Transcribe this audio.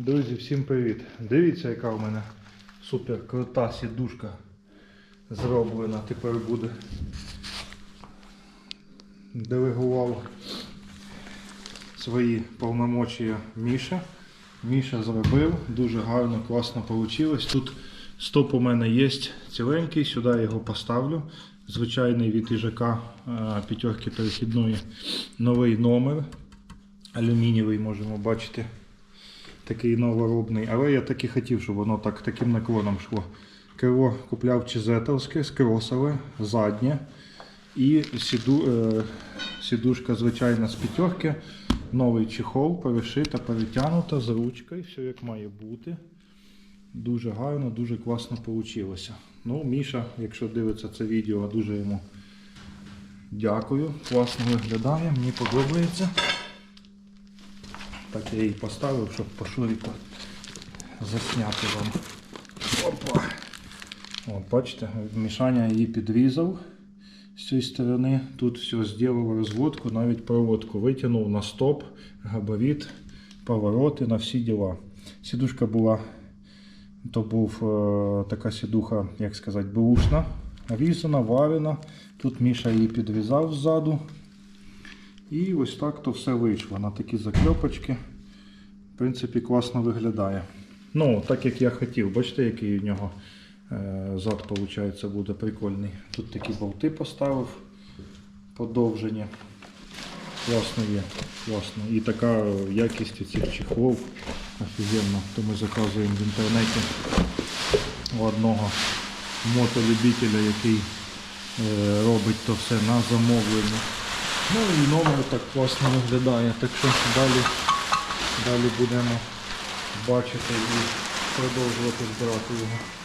Друзі, всім привіт! Дивіться, яка в мене супер крута сідушка зроблена. Тепер буде. Делегував свої повномочія Міша. Міша зробив, дуже гарно, класно вийшло. Тут стоп у мене є ціленький, сюди я його поставлю. Звичайний від їжака е, п'ятерки перехідної новий номер. Алюмінієвий можемо бачити. Такий новоробний. Але я так і хотів, щоб воно так, таким наклоном йшло. Крило купляв чизетовське, скросове, заднє. І сіду, е, сідушка звичайна з п'ятерки. Новий чехол, перешита, перетягнута з ручкою, все як має бути. Дуже гарно, дуже класно вийшло. Ну, Міша, якщо дивиться це відео, дуже йому дякую. Класно виглядає, мені подобається. Так я її поставив, щоб по шурику засняти вам. Опа. От, бачите, мішання її підрізав з цієї сторони. Тут все зробив розводку, навіть проводку витягнув на стоп, габарит, повороти на всі діла. Сідушка була, то був е, така сідуха, як сказати, бушна, різана, варена. Тут Міша її підрізав ззаду. І ось так то все вийшло на такі закльопочки. В принципі, класно виглядає. Ну, так як я хотів, бачите, який у нього е, зад виходить, буде прикольний. Тут такі болти поставив подовжені. Класно є. Класно. І така якість цих чехлов офігенна. То ми заказуємо в інтернеті у одного мотолюбителя, який е, робить то все на замовлення. Ну і номер так класно виглядає, так що далі, далі будемо бачити і продовжувати збирати його.